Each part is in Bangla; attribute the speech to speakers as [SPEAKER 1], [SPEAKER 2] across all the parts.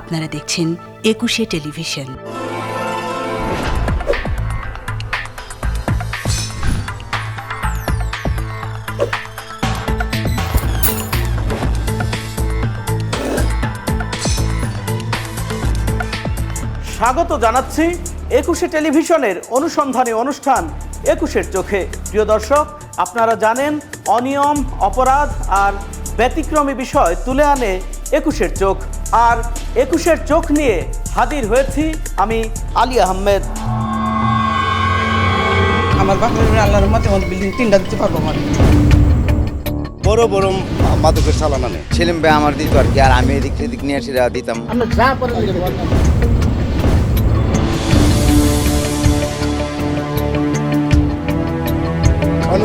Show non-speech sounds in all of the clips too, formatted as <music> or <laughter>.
[SPEAKER 1] আপনারা দেখছেন একুশে টেলিভিশন স্বাগত জানাচ্ছি একুশে টেলিভিশনের অনুসন্ধানী অনুষ্ঠান একুশের চোখে প্রিয় দর্শক আপনারা জানেন অনিয়ম অপরাধ আর ব্যতিক্রমী বিষয় তুলে আনে একুশের চোখ আর একুশের চোখ নিয়ে হাজির হয়েছি আমি আলী আহমেদ
[SPEAKER 2] আমার বাপের আমার বিল্ডিং তিনটা দিতে পারবো আমার বড় বড় মাদকের নেই আমার দিত আর কি আর আমি এদিক সেদিক নিয়ে দিতাম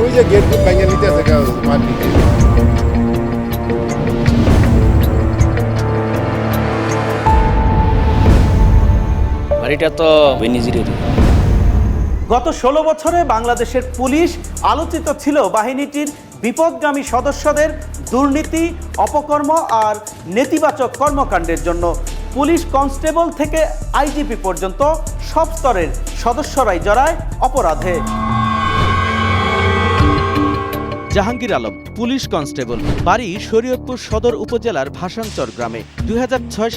[SPEAKER 2] ওই যে গেট
[SPEAKER 3] ভেঙে নিতে আছে বাড়িটা তো নিজেরই
[SPEAKER 1] গত ষোলো বছরে বাংলাদেশের পুলিশ আলোচিত ছিল বাহিনীটির বিপদগামী সদস্যদের দুর্নীতি অপকর্ম আর নেতিবাচক কর্মকাণ্ডের জন্য পুলিশ কনস্টেবল থেকে আইজিপি পর্যন্ত সব স্তরের সদস্যরাই জড়ায় অপরাধে জাহাঙ্গীর আলম পুলিশ কনস্টেবল বাড়ি শরীয়তপুর সদর উপজেলার ভাসানচর গ্রামে দুই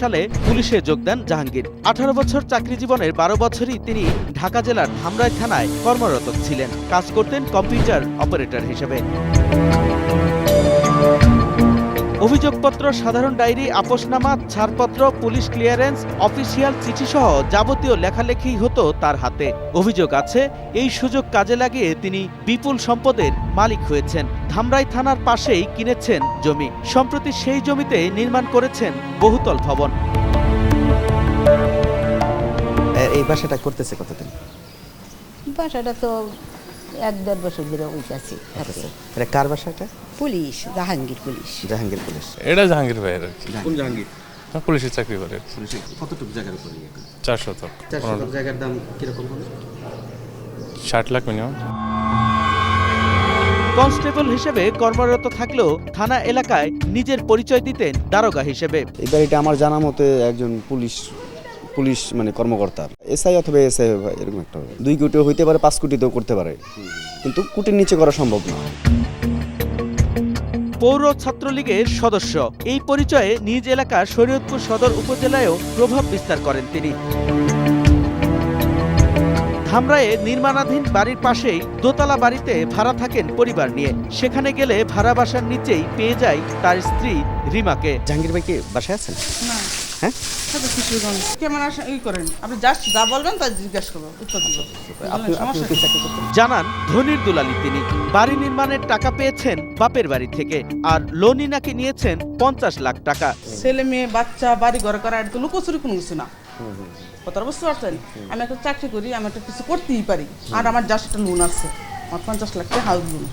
[SPEAKER 1] সালে পুলিশে যোগ দেন জাহাঙ্গীর আঠারো বছর চাকরি জীবনের বারো বছরই তিনি ঢাকা জেলার ধামরাই থানায় কর্মরত ছিলেন কাজ করতেন কম্পিউটার অপারেটর হিসেবে অভিযোগপত্র সাধারণ ডায়েরি আপোষনামা ছাড়পত্র পুলিশ ক্লিয়ারেন্স অফিসিয়াল চিঠিসহ যাবতীয় লেখালেখি হতো তার হাতে অভিযোগ আছে এই সুযোগ কাজে লাগিয়ে তিনি বিপুল সম্পদের মালিক হয়েছেন ধামরাই থানার পাশেই কিনেছেন জমি সম্প্রতি সেই জমিতে নির্মাণ করেছেন বহুতল ভবন
[SPEAKER 4] এই বাসাটা করতেছে কতদিন
[SPEAKER 5] বাসাটা তো এক দেড় বছর ধরে উঠেছি
[SPEAKER 4] এটা কার বাসাটা
[SPEAKER 5] police Jahangir police
[SPEAKER 4] Jahangir police
[SPEAKER 6] এটা জাহাঙ্গীর ভাইয়ের কোন জাহাঙ্গীর পুলিশের চাকরি করে
[SPEAKER 7] কতটুকু জায়গার উপরে চার শতক জায়গার দাম কিরকম হবে
[SPEAKER 6] ষাট লাখ মিনিমাম
[SPEAKER 1] কনস্টেবল হিসেবে কর্মরত থাকলেও থানা এলাকায় নিজের পরিচয় দিতেন দারোগা হিসেবে
[SPEAKER 8] এবার এটা আমার জানা মতে একজন পুলিশ পুলিশ মানে কর্মকর্তা এসআই অথবা এসআই এরকম একটা দুই কোটিও হইতে পারে পাঁচ কোটিতেও করতে পারে কিন্তু কোটির নিচে করা সম্ভব না
[SPEAKER 1] পৌর ছাত্রলীগের সদস্য এই পরিচয়ে নিজ এলাকা শরীয়তপুর সদর উপজেলায়ও প্রভাব বিস্তার করেন তিনি ধামরায়ে নির্মাণাধীন বাড়ির পাশেই দোতলা বাড়িতে ভাড়া থাকেন পরিবার নিয়ে সেখানে গেলে ভাড়া বাসার নিচেই পেয়ে যায় তার স্ত্রী রিমাকে
[SPEAKER 4] জাহাঙ্গীর ভাই কি বাসায় আছেন না হ্যাঁ?
[SPEAKER 1] জানান ধনির দুলালি তিনি বাড়ি নির্মাণের টাকা পেয়েছেন বাপের বাড়ি থেকে আর লোনই নাকি নিয়েছেন পঞ্চাশ লাখ টাকা
[SPEAKER 9] ছেলে মেয়ে বাচ্চা বাড়ি ঘর করা তো লুকোচুরি কোনো কিছু না কথাটা বুঝতে পারছেন আমি একটা চাকরি করি আমি একটা কিছু করতেই পারি আর আমার জাস্ট একটা লোন আছে আমার পঞ্চাশ লাখ টাকা হাউস লোন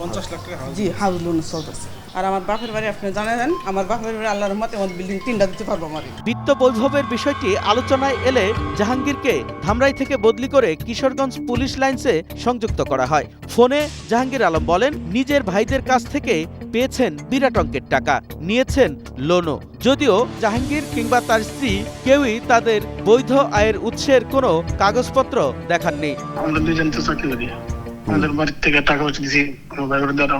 [SPEAKER 7] পঞ্চাশ লাখ টাকা
[SPEAKER 9] জি হাউস লোন চলতেছে আর আমার বাপের বাড়ি আপনি জানেন আমার বাপের বাড়ি আল্লাহর রহমতে আমার বিল্ডিং তিনটা দিতে পারবো আমার
[SPEAKER 1] বিত্ত বৈভবের বিষয়টি আলোচনায় এলে জাহাঙ্গীরকে ধামরাই থেকে বদলি করে কিশোরগঞ্জ পুলিশ লাইন্সে সংযুক্ত করা হয় ফোনে জাহাঙ্গীর আলম বলেন নিজের ভাইদের কাছ থেকে পেয়েছেন বিরাট অঙ্কের টাকা নিয়েছেন লোনও যদিও জাহাঙ্গীর কিংবা তার স্ত্রী কেউই তাদের বৈধ আয়ের উৎসের কোনো কাগজপত্র দেখাননি
[SPEAKER 10] আমরা দুজন তো চাকরি বাড়ির থেকে টাকা পয়সা দিয়েছি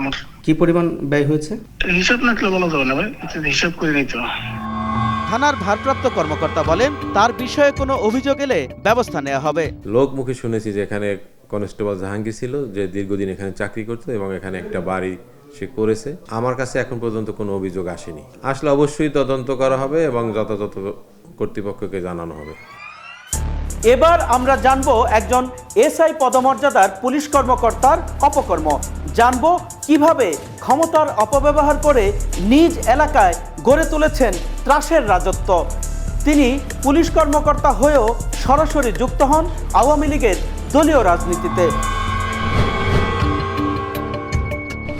[SPEAKER 10] আমার
[SPEAKER 4] কি পরিমাণ ব্যয় হয়েছে
[SPEAKER 10] হিসাব না বলা যাবে না ভাই হিসাব করে নিতে
[SPEAKER 1] থানার ভারপ্রাপ্ত কর্মকর্তা বলেন তার বিষয়ে কোনো অভিযোগ এলে ব্যবস্থা নেওয়া হবে
[SPEAKER 11] লোক মুখে শুনেছি যে এখানে কনস্টেবল জাহাঙ্গীর ছিল যে দীর্ঘদিন এখানে চাকরি করতো এবং এখানে একটা বাড়ি সে করেছে আমার কাছে এখন পর্যন্ত কোনো অভিযোগ আসেনি আসলে অবশ্যই তদন্ত করা হবে এবং যথাযথ কর্তৃপক্ষকে জানানো হবে
[SPEAKER 1] এবার আমরা জানব একজন এসআই পদমর্যাদার পুলিশ কর্মকর্তার অপকর্ম জানব কিভাবে ক্ষমতার অপব্যবহার করে নিজ এলাকায় গড়ে তুলেছেন ত্রাসের রাজত্ব তিনি পুলিশ কর্মকর্তা হয়েও সরাসরি যুক্ত হন আওয়ামী লীগের দলীয় রাজনীতিতে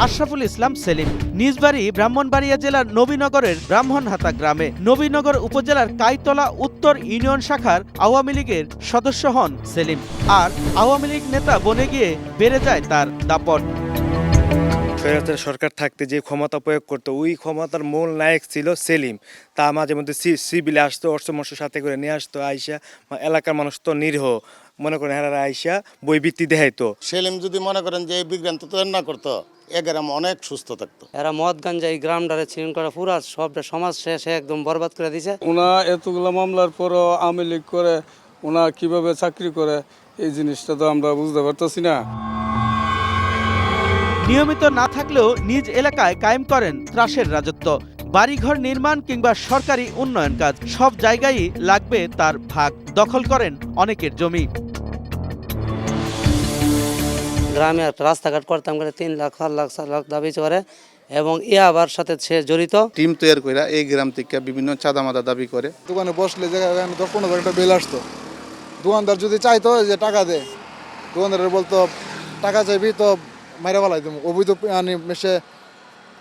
[SPEAKER 1] আশরাফুল ইসলাম সেলিম নিজ বাড়ি ব্রাহ্মণবাড়িয়া জেলার নবীনগরের ব্রাহ্মণহাতা গ্রামে নবীনগর উপজেলার কাইতলা উত্তর ইউনিয়ন শাখার আওয়ামী লীগের সদস্য হন সেলিম আর আওয়ামী লীগ নেতা বনে গিয়ে বেড়ে যায় তার দাপট
[SPEAKER 12] সরকার থাকতে যে ক্ষমতা প্রয়োগ করতো ওই ক্ষমতার মূল নায়ক ছিল সেলিম তা মাঝে মধ্যে সিভিলে আসতো অর্থমর্ষ সাথে করে নিয়ে আসতো আইসা এলাকার মানুষ তো নিরীহ মনে করেন হেরারা আইসা বইবৃত্তি দেখাইতো
[SPEAKER 13] সেলিম যদি মনে করেন যে এই বিজ্ঞান তো না করতো এ গ্রাম অনেক সুস্থ থাকতো
[SPEAKER 14] এরা মদ গাঞ্জা এই গ্রামটারে ছিলেন করা পুরা সবটা সমাজ শেষে একদম বরবাদ করে দিছে
[SPEAKER 15] ওনা এতগুলো মামলার পরও আওয়ামী লীগ করে ওনা কিভাবে চাকরি করে এই জিনিসটা তো আমরা বুঝতে পারতেছি না
[SPEAKER 1] নিয়মিত না থাকলেও নিজ এলাকায় কায়েম করেন ত্রাসের রাজত্ব বাড়িঘর নির্মাণ কিংবা সরকারি উন্নয়ন কাজ সব জায়গায় লাগবে তার ভাগ দখল করেন অনেকের জমি
[SPEAKER 16] গ্রামে রাস্তাঘাট করতাম করে তিন লাখ চার লাখ চার লাখ দাবি করে এবং এ আবার সাথে সে জড়িত
[SPEAKER 17] টিম তৈরি করে এই গ্রাম থেকে বিভিন্ন চাঁদা মাদা দাবি করে
[SPEAKER 18] দোকানে বসলে জায়গায় আমি দশ পনেরো একটা বিল আসতো দোকানদার যদি চাইতো যে টাকা দে দোকানদারের বলতো টাকা চাইবি তো মাইরা বলাই দেবো অবৈধ আনি মেশে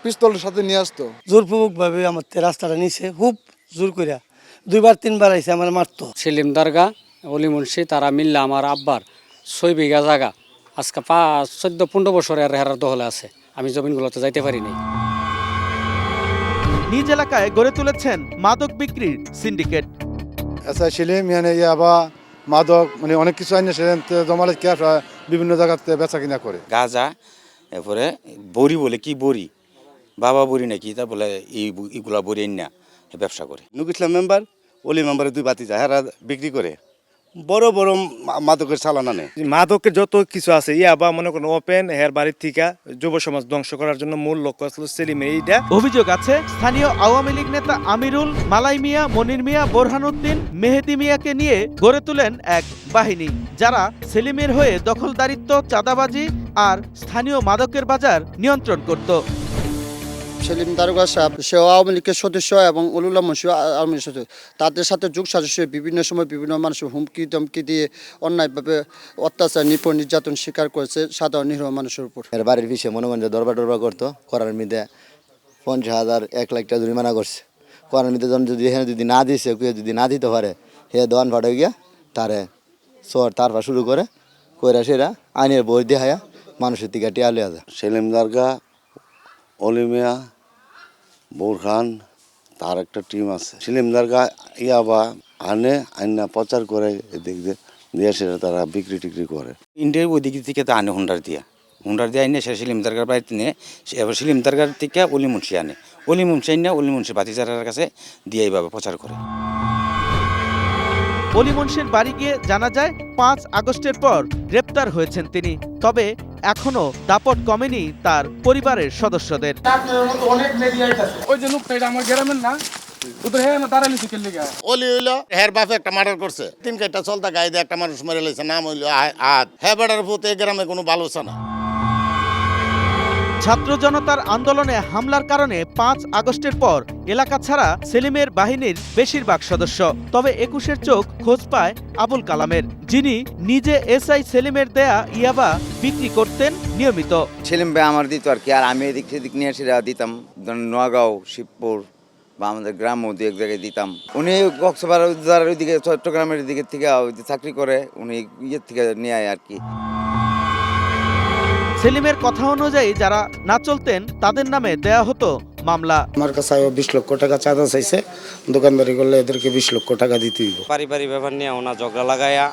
[SPEAKER 18] পিস্তলের সাথে নিয়ে আসতো
[SPEAKER 19] জোরপূর্বকভাবে আমার রাস্তাটা নিছে খুব জোর করিয়া দুইবার তিনবার আইসে আমার মারতো
[SPEAKER 20] সেলিম দারগা অলি মুন্সি তারা মিল্লা আমার আব্বার ছয় বিঘা জায়গা আজকে পাঁচ চোদ্দ পনেরো বছরের হেরার দহলে আছে আমি জমিনগুলোতে যাইতে পারিনি
[SPEAKER 1] নিজ এলাকায় গড়ে তুলেছেন মাদক বিক্রির সিন্ডিকেট
[SPEAKER 18] এসআই সিলিম মানে ইয়াবা মাদক মানে অনেক কিছু আইনে সেলেন জমালে ক্যাশ বিভিন্ন জায়গাতে বেচা কিনা করে
[SPEAKER 21] গাঁজা এরপরে বড়ি বলে কি বড়ি বাবা বড়ি নাকি তা বলে এইগুলা বড়ি না ব্যবসা করে
[SPEAKER 22] নুক ইসলাম মেম্বার ওলি মেম্বারে দুই বাতি যায় বিক্রি করে বড় বড় মাদকের চালানা নেই
[SPEAKER 23] মাদকের যত কিছু আছে ইয়া বা মনে করেন ওপেন হেয়ার বাড়ির থিকা যুব সমাজ ধ্বংস করার জন্য মূল লক্ষ্য ছিল সেলিমে এইটা
[SPEAKER 1] অভিযোগ আছে স্থানীয় আওয়ামী লীগ নেতা আমিরুল মালাই মিয়া মনির মিয়া বোরহানুদ্দিন মেহেদি মিয়াকে নিয়ে গড়ে তোলেন এক বাহিনী যারা সেলিমের হয়ে দখলদারিত্ব চাঁদাবাজি আর স্থানীয় মাদকের বাজার নিয়ন্ত্রণ করত
[SPEAKER 24] সেলিম দারুগা সাহেব সে আওয়ামী লীগের সদস্য এবং উলুল্লাহ মুন্সি আওয়ামী সদস্য তাদের সাথে যুগ সাদস্য বিভিন্ন সময় বিভিন্ন মানুষের হুমকি ধমকি দিয়ে অন্যায়ভাবে অত্যাচার নিপুণ নির্যাতন স্বীকার করেছে সাধারণ নিরহ মানুষের উপর
[SPEAKER 25] এর বাড়ির পিছিয়ে মনোমান্য দরবার দরবার করতো করার মিদে পঞ্চাশ হাজার এক লাখ টাকা জরিমানা করছে করার মিদে যখন যদি এখানে যদি না দিছে কেউ যদি না দিতে পারে হে দোয়ান ফাটে গিয়া তারে সর তারপর শুরু করে কইরা সেরা আইনের বই দেখায়া মানুষের দিকে টিয়া লিয়া যায়
[SPEAKER 26] সেলিম দারগা অলিমিয়া বোরখান তার একটা টিম আছে সিলিমদার গা ইয়াবা আনে আইনা প্রচার করে এদিক দিয়ে সেটা তারা বিক্রি টিক্রি করে
[SPEAKER 27] ইন্ডিয়ার ওই দিক থেকে তো আনে হুন্ডার দিয়া হুন্ডার দিয়ে আইনে সে সিলিমদার তারকার বাড়িতে নিয়ে এবার সিলিমদার তারকার থেকে অলি মুন্সি আনে অলি মুন্সি আনে অলি মুন্সি বাতিজারের কাছে দিয়ে এইভাবে প্রচার করে
[SPEAKER 1] অলি মুন্সির বাড়ি গিয়ে জানা যায় পাঁচ আগস্টের পর গ্রেপ্তার হয়েছেন তিনি তবে এখনো দাপট কমেনি তার পরিবারের সদস্যদের
[SPEAKER 28] আমার গ্রামের না হ্যাঁ
[SPEAKER 29] অলি হইল একটা মার্ডার করছে তিন চলতা একটা মানুষ মেরে লাইছে নাম হইল হ্যাঁ বেড়ার ভূত এই গ্রামে কোনো ভালো না
[SPEAKER 1] ছাত্র জনতার আন্দোলনে হামলার কারণে পাঁচ আগস্টের পর এলাকা ছাড়া সেলিমের বাহিনীর বেশিরভাগ সদস্য তবে একুশের চোখ খোঁজ পায় আবুল কালামের যিনি নিজে এসআই সেলিমের দেয়া ইয়াবা বিক্রি করতেন নিয়মিত
[SPEAKER 2] সেলিম ভাই আমার দিত আর কি আর আমি এদিক সেদিক নিয়ে এসে দিতাম নোয়াগাঁও শিবপুর বা আমাদের গ্রাম দু এক জায়গায় দিতাম উনি কক্সবাজার ওইদিকে চট্টগ্রামের দিকে থেকে চাকরি করে উনি ইয়ের থেকে নিয়ে আর কি
[SPEAKER 1] সেলিমের কথা অনুযায়ী যারা না চলতেন তাদের নামে দেয়া হতো মামলা
[SPEAKER 29] আমার কাছে বিশ লক্ষ টাকা চাঁদা চাইছে দোকানদারি করলে এদেরকে বিশ লক্ষ টাকা দিতে
[SPEAKER 30] পারিবারিক ব্যাপার নিয়ে ওনা ঝগড়া লাগায়া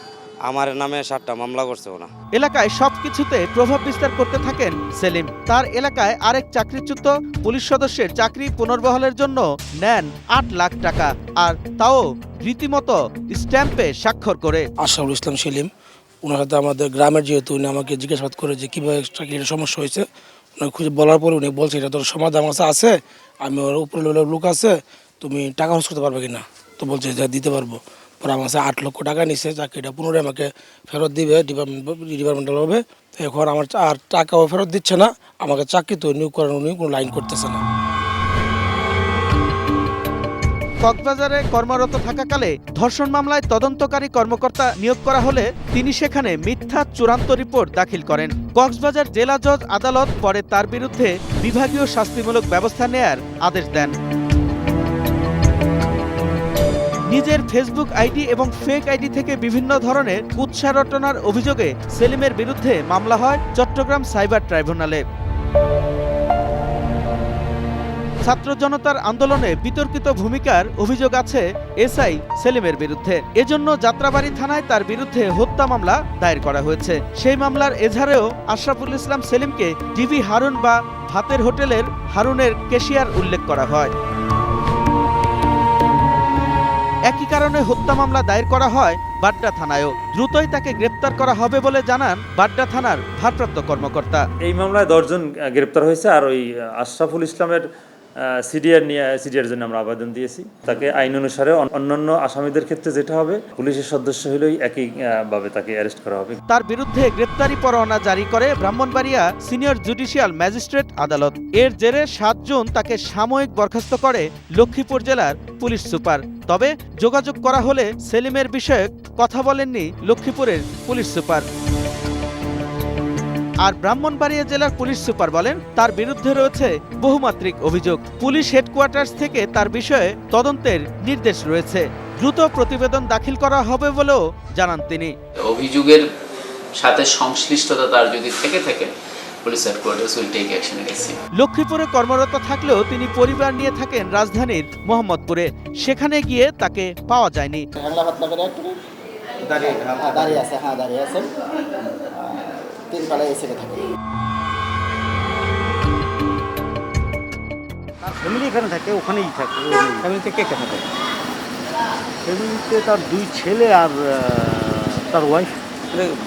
[SPEAKER 30] আমার নামে সাতটা মামলা করছে ওনা
[SPEAKER 1] এলাকায় সবকিছুতে প্রভাব বিস্তার করতে থাকেন সেলিম তার এলাকায় আরেক চাকরিচ্যুত পুলিশ সদস্যের চাকরি পুনর্বহালের জন্য নেন আট লাখ টাকা আর তাও রীতিমতো স্ট্যাম্পে স্বাক্ষর করে
[SPEAKER 29] আশাউল ইসলাম সেলিম ওনার সাথে আমাদের গ্রামের যেহেতু উনি আমাকে জিজ্ঞাসাবাদ করে যে কীভাবে চাকরির সমস্যা হয়েছে ওনাকে খুঁজে বলার পরে উনি বলছে এটা তোর সমাধান আমার কাছে আছে আমি ওর উপরে লোক আছে তুমি টাকা খরচ করতে পারবে কি না তো বলছে যে দিতে পারবো পরে আমার কাছে আট লক্ষ টাকা নিছে চাকরিটা পুনরায় আমাকে ফেরত দিবে ডিপার্টমেন্ট হবে এখন আমার আর টাকাও ফেরত দিচ্ছে না আমাকে চাকরি তো নিয়োগ করার উনি কোনো লাইন করতেছে না
[SPEAKER 1] কক্সবাজারে কর্মরত থাকাকালে ধর্ষণ মামলায় তদন্তকারী কর্মকর্তা নিয়োগ করা হলে তিনি সেখানে মিথ্যা চূড়ান্ত রিপোর্ট দাখিল করেন কক্সবাজার জেলা জজ আদালত পরে তার বিরুদ্ধে বিভাগীয় শাস্তিমূলক ব্যবস্থা নেয়ার আদেশ দেন নিজের ফেসবুক আইডি এবং ফেক আইডি থেকে বিভিন্ন ধরনের কুৎসা রটনার অভিযোগে সেলিমের বিরুদ্ধে মামলা হয় চট্টগ্রাম সাইবার ট্রাইব্যুনালে ছাত্র জনতার আন্দোলনে বিতর্কিত ভূমিকার অভিযোগ আছে এসআই সেলিমের বিরুদ্ধে এজন্য যাত্রাবাড়ি থানায় তার বিরুদ্ধে হত্যা মামলা দায়ের করা হয়েছে সেই মামলার এজাহারেও আশরাফুল ইসলাম সেলিমকে ডিবি হারুন বা ভাতের হোটেলের হারুনের কেশিয়ার উল্লেখ করা হয় একই কারণে হত্যা মামলা দায়ের করা হয় বাড্ডা থানায়ও দ্রুতই তাকে গ্রেপ্তার করা হবে বলে জানান বাড্ডা থানার ভারপ্রাপ্ত কর্মকর্তা
[SPEAKER 31] এই মামলায় দশজন গ্রেপ্তার হয়েছে আর ওই আশরাফুল ইসলামের সিডিআর নিয়ে সিডিআর জন্য আমরা আবেদন দিয়েছি তাকে আইন অনুসারে অন্যান্য আসামিদের ক্ষেত্রে যেটা হবে পুলিশের সদস্য হলেই ভাবে তাকে অ্যারেস্ট করা হবে
[SPEAKER 1] তার বিরুদ্ধে গ্রেপ্তারি পরোয়ানা জারি করে ব্রাহ্মণবাড়িয়া সিনিয়র জুডিশিয়াল ম্যাজিস্ট্রেট আদালত এর জেরে সাতজন তাকে সাময়িক বরখাস্ত করে লক্ষ্মীপুর জেলার পুলিশ সুপার তবে যোগাযোগ করা হলে সেলিমের বিষয়ে কথা বলেননি লক্ষ্মীপুরের পুলিশ সুপার আর ব্রাহ্মণবাড়িয়া জেলার পুলিশ সুপার বলেন তার বিরুদ্ধে রয়েছে বহুমাত্রিক অভিযোগ পুলিশ হেডকোয়ার্টার্স থেকে তার বিষয়ে তদন্তের নির্দেশ রয়েছে দ্রুত প্রতিবেদন দাখিল করা হবে বলেও জানান তিনি
[SPEAKER 32] অভিযোগের সাথে সংশ্লিষ্টতা তার যদি থেকে থাকে
[SPEAKER 1] লক্ষ্মীপুরে কর্মরত থাকলেও তিনি পরিবার নিয়ে থাকেন রাজধানীর মোহাম্মদপুরে সেখানে গিয়ে তাকে পাওয়া যায়নি
[SPEAKER 33] দাঁড়িয়ে
[SPEAKER 34] আছে হ্যাঁ দাঁড়িয়ে আছে হ্যাঁ, তিন বেলায় এসে থাকে
[SPEAKER 35] ফ্যামিলি এখানে থাকে ওখানেই থাকে ফ্যামিলিতে কে কে থাকে ফ্যামিলিতে তার দুই ছেলে আর তার ওয়াইফ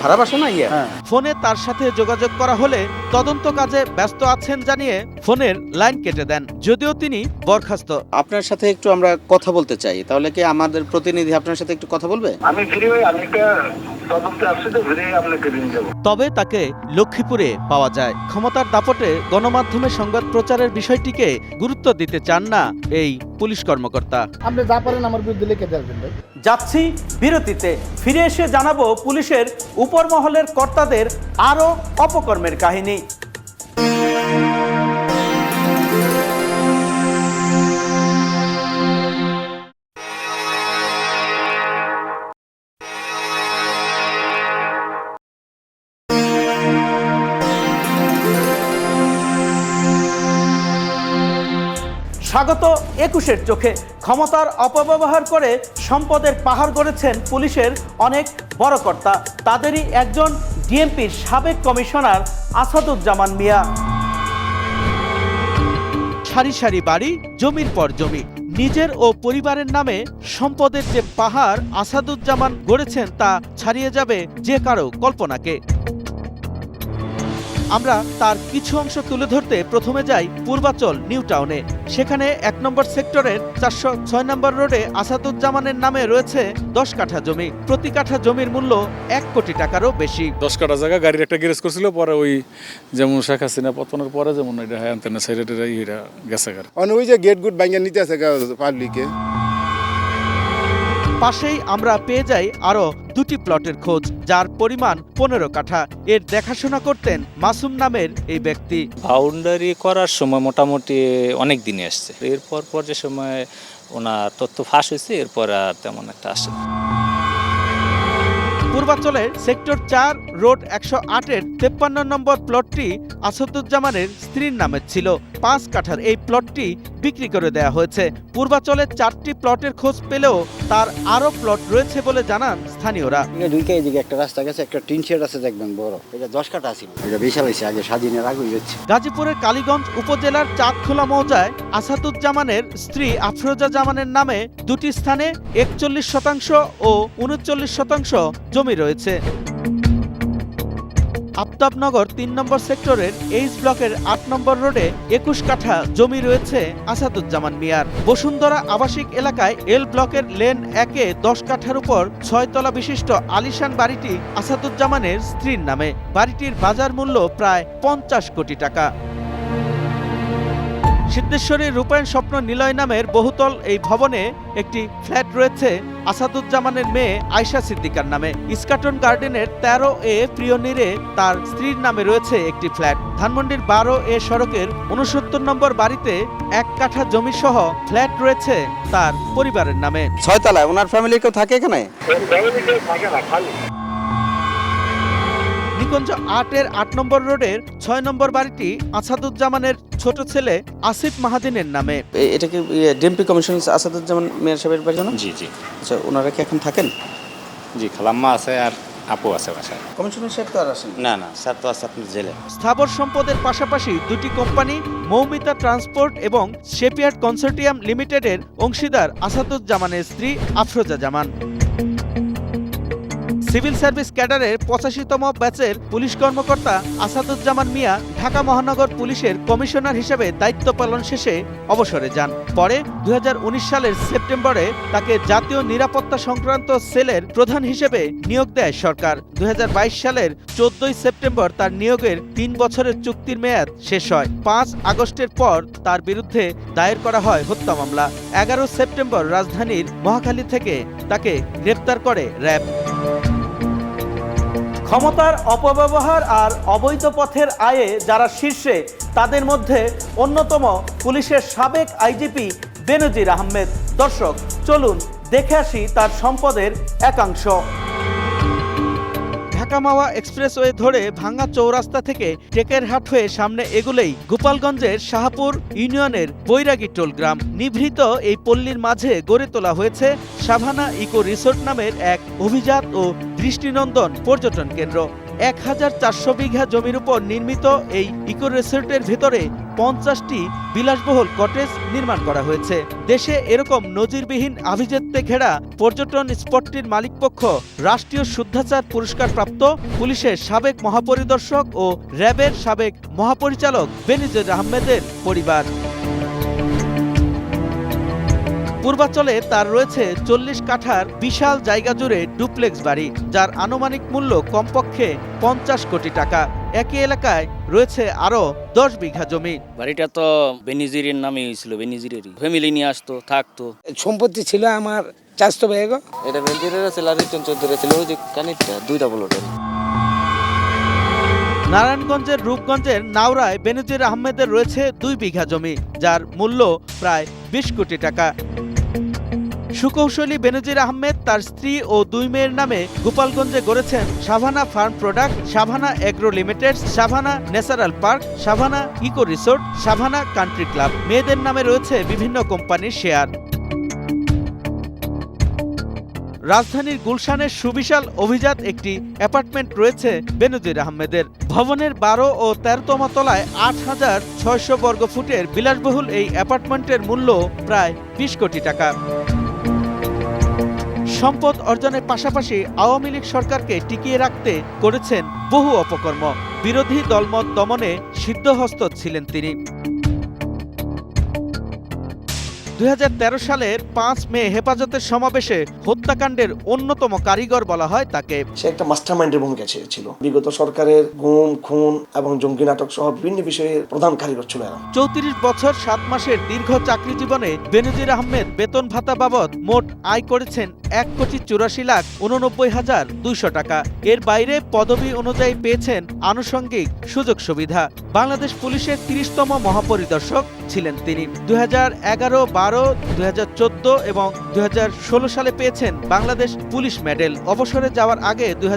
[SPEAKER 36] ভাড়া বাসা না ইয়া হ্যাঁ।
[SPEAKER 1] ফোনে তার সাথে যোগাযোগ করা হলে তদন্ত কাজে ব্যস্ত আছেন জানিয়ে ফোনের লাইন কেটে দেন যদিও তিনি বরখাস্ত
[SPEAKER 37] আপনার সাথে একটু আমরা কথা বলতে চাই তাহলে কি আমাদের প্রতিনিধি আপনার সাথে একটু কথা বলবে
[SPEAKER 38] আমি ফ্রি হই আমি
[SPEAKER 1] তবে তাকে লক্ষ্মীপুরে পাওয়া যায় ক্ষমতার দাপটে গণমাধ্যমে সংবাদ প্রচারের বিষয়টিকে গুরুত্ব দিতে চান না এই পুলিশ কর্মকর্তা
[SPEAKER 39] আপনি যা পারেন আমার বিরুদ্ধে লিখে দেবেন ভাই
[SPEAKER 1] যাচ্ছি বিরতিতে ফিরে এসে জানাবো পুলিশের উপরমহলের কর্তাদের আরো অপকর্মের কাহিনী স্বাগত একুশের চোখে ক্ষমতার অপব্যবহার করে সম্পদের পাহাড় গড়েছেন পুলিশের অনেক বড় কর্তা তাদেরই একজন ডিএমপির সাবেক কমিশনার আসাদুজ্জামান মিয়া সারি সারি বাড়ি জমির পর জমি নিজের ও পরিবারের নামে সম্পদের যে পাহাড় আসাদুজ্জামান গড়েছেন তা ছাড়িয়ে যাবে যে কারো কল্পনাকে আমরা তার কিছু অংশ তুলে ধরতে প্রথমে যাই পূর্বাচল নিউ টাউনে সেখানে এক নম্বর সেক্টরের চারশো ছয় নম্বর রোডে আসাদুজ্জামানের নামে রয়েছে দশ কাঠা জমি প্রতি কাঠা জমির মূল্য এক কোটি টাকারও বেশি
[SPEAKER 30] দশ কাঠা জায়গা গাড়ির একটা গ্যারেজ করছিল পরে ওই যেমন শেখ হাসিনা পতনের পরে যেমন এটা হ্যাঁ গেছে
[SPEAKER 11] ওই যে গেট গুট ভাঙিয়ে নিতে আছে পাবলিকে
[SPEAKER 1] পাশেই আমরা পেয়ে যাই আরও দুটি প্লটের খোঁজ যার পরিমাণ পনেরো কাঠা এর দেখাশোনা করতেন মাসুম নামের এই ব্যক্তি
[SPEAKER 32] বাউন্ডারি করার সময় মোটামুটি অনেক দিনে আসছে এরপর পর যে সময় ওনার তথ্য ফাঁস হয়েছে এরপর আর তেমন একটা আসে
[SPEAKER 1] পূর্বাঞ্চলের সেক্টর চার রোড একশো আটের তেপ্পান্ন নম্বর প্লটটি আসাদুজ্জামানের স্ত্রীর নামে ছিল পাঁচ কাঠার এই প্লটটি বিক্রি করে দেয়া হয়েছে পূর্বাচলে চারটি প্লটের খোঁজ পেলেও তার আরো প্লট রয়েছে বলে জানান স্থানীয়রা
[SPEAKER 34] এদিকে একটা রাস্তা গেছে একটা টিন শেড আছে দেখবেন বড় এটা দশ কাটা
[SPEAKER 33] এটা বিশাল হয়েছে আগে স্বাধীন আগুন যাচ্ছে
[SPEAKER 1] গাজীপুরের কালীগঞ্জ উপজেলার চাঁদখোলা মৌজায় আসাদুজ্জামানের স্ত্রী আফরোজা জামানের নামে দুটি স্থানে একচল্লিশ শতাংশ ও উনচল্লিশ শতাংশ জমি রয়েছে আফতাবনগর তিন নম্বর সেক্টরের এইচ ব্লকের আট নম্বর রোডে একুশ কাঠা জমি রয়েছে আসাদুজ্জামান মিয়ার বসুন্ধরা আবাসিক এলাকায় এল ব্লকের লেন একে দশ কাঠার উপর ছয়তলা বিশিষ্ট আলিশান বাড়িটি আসাদুজ্জামানের স্ত্রীর নামে বাড়িটির বাজার মূল্য প্রায় পঞ্চাশ কোটি টাকা সিদ্ধেশ্বরী রূপায়ণ স্বপ্ন নিলয় নামের বহুতল এই ভবনে একটি ফ্ল্যাট রয়েছে আসাদুজ্জামানের মেয়ে আয়সা সিদ্দিকার নামে ইস্কাটন গার্ডেনের তেরো এ প্রিয়নিরে তার স্ত্রীর নামে রয়েছে একটি ফ্ল্যাট ধানমন্ডির বারো এ সড়কের উনসত্তর নম্বর বাড়িতে এক কাঠা জমি সহ ফ্ল্যাট রয়েছে তার পরিবারের নামে
[SPEAKER 36] ছয়তলায় ওনার ফ্যামিলি কেউ থাকে এখানে
[SPEAKER 1] নিকুঞ্জ আটের আট নম্বর রোডের ছয় নম্বর বাড়িটি আসাদুজ্জামানের ছোট ছেলে আসিফ মাহাদিনের নামে
[SPEAKER 38] এটা কি ইয়ে ডিএমপি কমিশন আসাদুজ্জামান মেয়র সাহেবের বাড়ি জি জি আচ্ছা ওনারা কি এখন থাকেন
[SPEAKER 39] জি খালাম্মা আছে আর আপু আছে বাসায়
[SPEAKER 38] কমিশনার সাহেব তো আর আসেন
[SPEAKER 39] না না স্যার তো আছে আপনার জেলে
[SPEAKER 1] স্থাবর সম্পদের পাশাপাশি দুটি কোম্পানি মৌমিতা ট্রান্সপোর্ট এবং শেপিয়ার্ড কনসার্টিয়াম লিমিটেডের অংশীদার আসাদুজ্জামানের স্ত্রী আফরোজা জামান সিভিল সার্ভিস ক্যাডারের পঁচাশিতম ব্যাচের পুলিশ কর্মকর্তা আসাদুজ্জামান মিয়া ঢাকা মহানগর পুলিশের কমিশনার হিসেবে দায়িত্ব পালন শেষে অবসরে যান পরে দু সালের সেপ্টেম্বরে তাকে জাতীয় নিরাপত্তা সংক্রান্ত সেলের প্রধান হিসেবে নিয়োগ দেয় সরকার দু সালের চোদ্দই সেপ্টেম্বর তার নিয়োগের তিন বছরের চুক্তির মেয়াদ শেষ হয় পাঁচ আগস্টের পর তার বিরুদ্ধে দায়ের করা হয় হত্যা মামলা এগারো সেপ্টেম্বর রাজধানীর মহাখালী থেকে তাকে গ্রেপ্তার করে র্যাব ক্ষমতার অপব্যবহার আর অবৈধ পথের আয়ে যারা শীর্ষে তাদের মধ্যে অন্যতম পুলিশের সাবেক আইজিপি বেনজির আহমেদ দর্শক চলুন দেখে আসি তার সম্পদের একাংশ ঢাকামাওয়া এক্সপ্রেসওয়ে ধরে ভাঙ্গা চৌরাস্তা থেকে টেকেরহাট হয়ে সামনে এগুলেই গোপালগঞ্জের শাহপুর ইউনিয়নের বৈরাগী টোল গ্রাম নিভৃত এই পল্লীর মাঝে গড়ে তোলা হয়েছে সাভানা ইকো রিসোর্ট নামের এক অভিজাত ও দৃষ্টিনন্দন পর্যটন কেন্দ্র এক হাজার চারশো বিঘা জমির উপর নির্মিত এই ইকো রিসোর্টের ভেতরে পঞ্চাশটি বিলাসবহুল কটেজ নির্মাণ করা হয়েছে দেশে এরকম নজিরবিহীন আভিজাত্যে ঘেরা পর্যটন স্পটটির মালিকপক্ষ রাষ্ট্রীয় শুদ্ধাচার পুরস্কার প্রাপ্ত পুলিশের সাবেক মহাপরিদর্শক ও র্যাবের সাবেক মহাপরিচালক বেনিজুর আহমেদের পরিবার পূর্বাচলে তার রয়েছে চল্লিশ কাঠার বিশাল জায়গা জুড়ে ডুপ্লেক্স বাড়ি যার আনুমানিক মূল্য কমপক্ষে পঞ্চাশ কোটি টাকা একই এলাকায় রয়েছে আরও দশ বিঘা জমি
[SPEAKER 32] বাড়িটা তো বেনিজিরের নামে হয়েছিল বেনিজিরেরই ফ্যামিলি নিয়ে আসতো থাকতো
[SPEAKER 34] সম্পত্তি ছিল আমার চাষতো ভাই
[SPEAKER 33] এটা বেনিজিরের ছিল আর রিটন চৌধুরী ছিল ওই যে কানেরটা দুইটা বলটের
[SPEAKER 1] নারায়ণগঞ্জের রূপগঞ্জের নাওরায় বেনজির আহমেদের রয়েছে দুই বিঘা জমি যার মূল্য প্রায় বিশ কোটি টাকা সুকৌশলী বেনজির আহমেদ তার স্ত্রী ও দুই মেয়ের নামে গোপালগঞ্জে গড়েছেন Savanna farm product Savanna agro limited Savanna natural park Savanna eco resort Savanna country club মেয়েদের নামে রয়েছে বিভিন্ন কোম্পানির শেয়ার রাজধানীর গুলশানের সুবিশাল অভিজাত একটি অ্যাপার্টমেন্ট রয়েছে বেনজির আহমেদের ভবনের বারো ও তেরোতম তলায় আট হাজার ছয়শো বর্গ ফুটের বিলাসবহুল এই অ্যাপার্টমেন্টের মূল্য প্রায় বিশ কোটি টাকা সম্পদ অর্জনের পাশাপাশি আওয়ামী লীগ সরকারকে টিকিয়ে রাখতে করেছেন বহু অপকর্ম বিরোধী দলমত দমনে সিদ্ধহস্ত ছিলেন তিনি দুই সালের পাঁচ মে হেফাজতের সমাবেশে হত্যাকাণ্ডের অন্যতম কারিগর বলা হয় তাকে
[SPEAKER 35] সে একটা মাস্টার মাইন্ডের ভূমিকা ছিল বিগত সরকারের গুম খুন এবং জঙ্গি নাটক সহ বিভিন্ন বিষয়ে প্রধান কারিগর ছিল
[SPEAKER 1] চৌত্রিশ বছর সাত মাসের দীর্ঘ চাকরি জীবনে বেনজির আহমেদ বেতন ভাতা বাবদ মোট আয় করেছেন এক কোটি চুরাশি লাখ উননব্বই হাজার দুইশো টাকা এর বাইরে পদবি অনুযায়ী পেয়েছেন আনুষঙ্গিক সুযোগ সুবিধা বাংলাদেশ পুলিশের তিরিশতম মহাপরিদর্শক ছিলেন তিনি দুই হাজার এগারো বারো দুই হাজার চোদ্দ এবং দুই সালে পেয়েছেন বাংলাদেশ পুলিশ মেডেল অবসরে যাওয়ার আগে দুই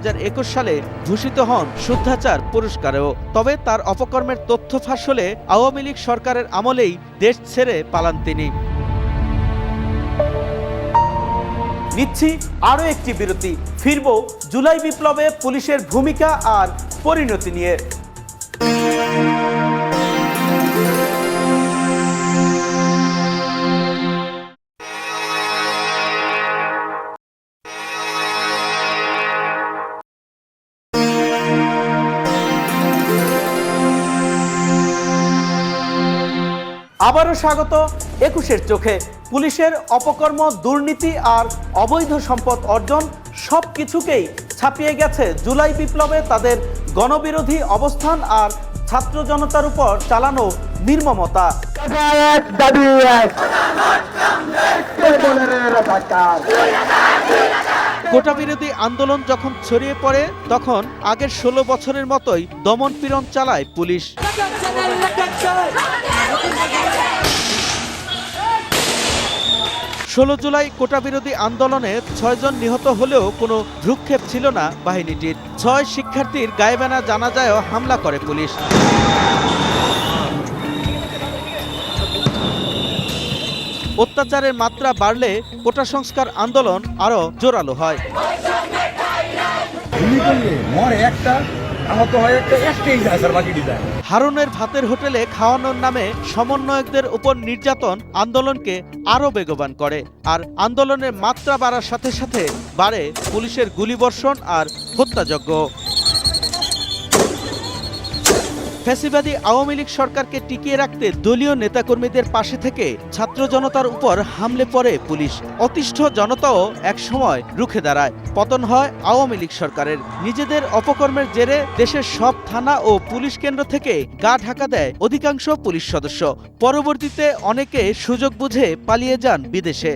[SPEAKER 1] সালে ভূষিত হন শুদ্ধাচার পুরস্কারেও তবে তার অপকর্মের তথ্য ফাঁস হলে আওয়ামী লীগ সরকারের আমলেই দেশ ছেড়ে পালান তিনি নিচ্ছি আরও একটি বিরতি ফিরব জুলাই বিপ্লবে পুলিশের ভূমিকা আর পরিণতি নিয়ে আবারও স্বাগত একুশের চোখে পুলিশের অপকর্ম দুর্নীতি আর অবৈধ সম্পদ অর্জন সব কিছুকেই ছাপিয়ে গেছে জুলাই বিপ্লবে তাদের গণবিরোধী অবস্থান আর ছাত্র জনতার উপর চালানো নির্মমতা কোটা বিরোধী আন্দোলন যখন ছড়িয়ে পড়ে তখন আগের ষোলো বছরের মতোই দমন পীড়ন চালায় পুলিশ ষোলো জুলাই কোটা বিরোধী আন্দোলনে ছয়জন নিহত হলেও কোনো ভ্রুক্ষেপ ছিল না বাহিনীটির ছয় শিক্ষার্থীর গায়েবানা জানাজায়ও হামলা করে পুলিশ অত্যাচারের মাত্রা বাড়লে কোটা সংস্কার আন্দোলন আরও জোরালো হয় একটা হারুনের ভাতের হোটেলে খাওয়ানোর নামে সমন্বয়কদের উপর নির্যাতন আন্দোলনকে আরও বেগবান করে আর আন্দোলনের মাত্রা বাড়ার সাথে সাথে বাড়ে পুলিশের গুলিবর্ষণ আর হত্যাযজ্ঞ ফ্যাসিবাদী আওয়ামী লীগ সরকারকে টিকিয়ে রাখতে দলীয় নেতাকর্মীদের পাশে থেকে ছাত্র জনতার উপর হামলে পড়ে পুলিশ অতিষ্ঠ জনতাও একসময় রুখে দাঁড়ায় পতন হয় আওয়ামী লীগ সরকারের নিজেদের অপকর্মের জেরে দেশের সব থানা ও পুলিশ কেন্দ্র থেকে গা ঢাকা দেয় অধিকাংশ পুলিশ সদস্য পরবর্তীতে অনেকে সুযোগ বুঝে পালিয়ে যান বিদেশে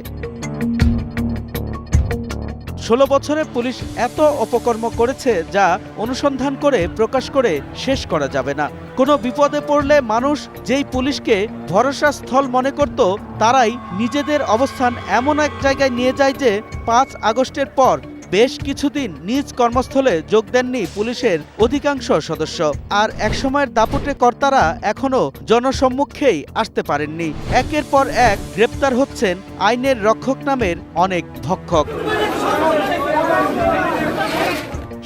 [SPEAKER 1] ষোলো বছরে পুলিশ এত অপকর্ম করেছে যা অনুসন্ধান করে প্রকাশ করে শেষ করা যাবে না কোনো বিপদে পড়লে মানুষ যেই পুলিশকে ভরসা স্থল মনে করত তারাই নিজেদের অবস্থান এমন এক জায়গায় নিয়ে যায় যে পাঁচ আগস্টের পর বেশ কিছুদিন নিজ কর্মস্থলে যোগ দেননি পুলিশের অধিকাংশ সদস্য আর একসময়ের দাপটে কর্তারা এখনও জনসম্মুখেই আসতে পারেননি একের পর এক গ্রেপ্তার হচ্ছেন আইনের রক্ষক নামের অনেক ভক্ষক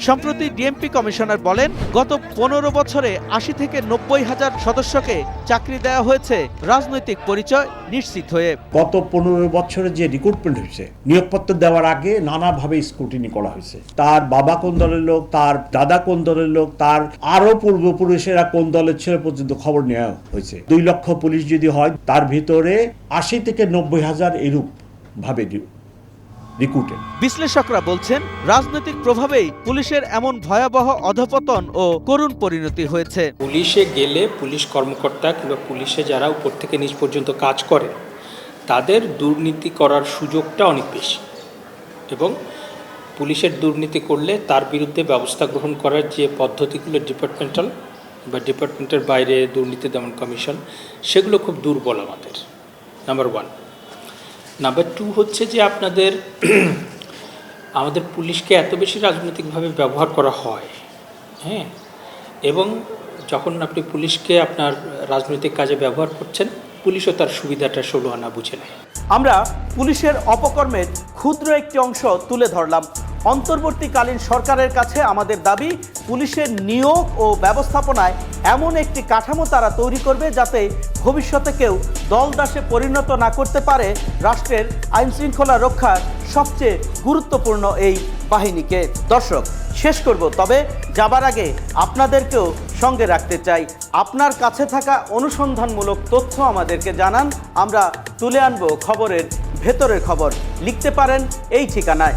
[SPEAKER 1] সম্প্রতি ডিএমপি কমিশনার বলেন গত পনেরো বছরে আশি থেকে নব্বই হাজার সদস্যকে চাকরি দেওয়া হয়েছে রাজনৈতিক পরিচয় নিশ্চিত হয়ে
[SPEAKER 39] গত পনেরো বছরে যে রিক্রুটমেন্ট হয়েছে নিয়োগপত্র দেওয়ার আগে নানাভাবে স্ক্রুটিনি করা হয়েছে তার বাবা কোন দলের লোক তার দাদা কোন দলের লোক তার আরো পূর্বপুরুষেরা কোন দলের ছেলে পর্যন্ত খবর নেওয়া হয়েছে দুই লক্ষ পুলিশ যদি হয় তার ভিতরে আশি থেকে নব্বই হাজার এরূপ ভাবে রিক্রুটেড
[SPEAKER 1] বিশ্লেষকরা বলছেন রাজনৈতিক প্রভাবেই পুলিশের এমন ভয়াবহ অধপতন ও করুণ পরিণতি হয়েছে
[SPEAKER 32] পুলিশে গেলে পুলিশ কর্মকর্তা কিংবা পুলিশে যারা উপর থেকে নিচ পর্যন্ত কাজ করে তাদের দুর্নীতি করার সুযোগটা অনেক বেশি এবং পুলিশের দুর্নীতি করলে তার বিরুদ্ধে ব্যবস্থা গ্রহণ করার যে পদ্ধতিগুলো ডিপার্টমেন্টাল বা ডিপার্টমেন্টের বাইরে দুর্নীতি দমন কমিশন সেগুলো খুব দুর্বল আমাদের নাম্বার ওয়ান নাম্বার টু হচ্ছে যে আপনাদের <clears throat> আমাদের পুলিশকে এত বেশি রাজনৈতিকভাবে ব্যবহার করা হয় হ্যাঁ এবং যখন আপনি পুলিশকে আপনার রাজনৈতিক কাজে ব্যবহার করছেন পুলিশও তার সুবিধাটা ষোলো আনা বুঝে নেয়
[SPEAKER 1] আমরা পুলিশের অপকর্মের ক্ষুদ্র একটি অংশ তুলে ধরলাম অন্তর্বর্তীকালীন সরকারের কাছে আমাদের দাবি পুলিশের নিয়োগ ও ব্যবস্থাপনায় এমন একটি কাঠামো তারা তৈরি করবে যাতে ভবিষ্যতে কেউ দলদাসে পরিণত না করতে পারে রাষ্ট্রের আইনশৃঙ্খলা রক্ষার সবচেয়ে গুরুত্বপূর্ণ এই বাহিনীকে দর্শক শেষ করব তবে যাবার আগে আপনাদেরকেও সঙ্গে রাখতে চাই আপনার কাছে থাকা অনুসন্ধানমূলক তথ্য আমাদেরকে জানান আমরা তুলে আনব খবরের ভেতরের খবর লিখতে পারেন এই ঠিকানায়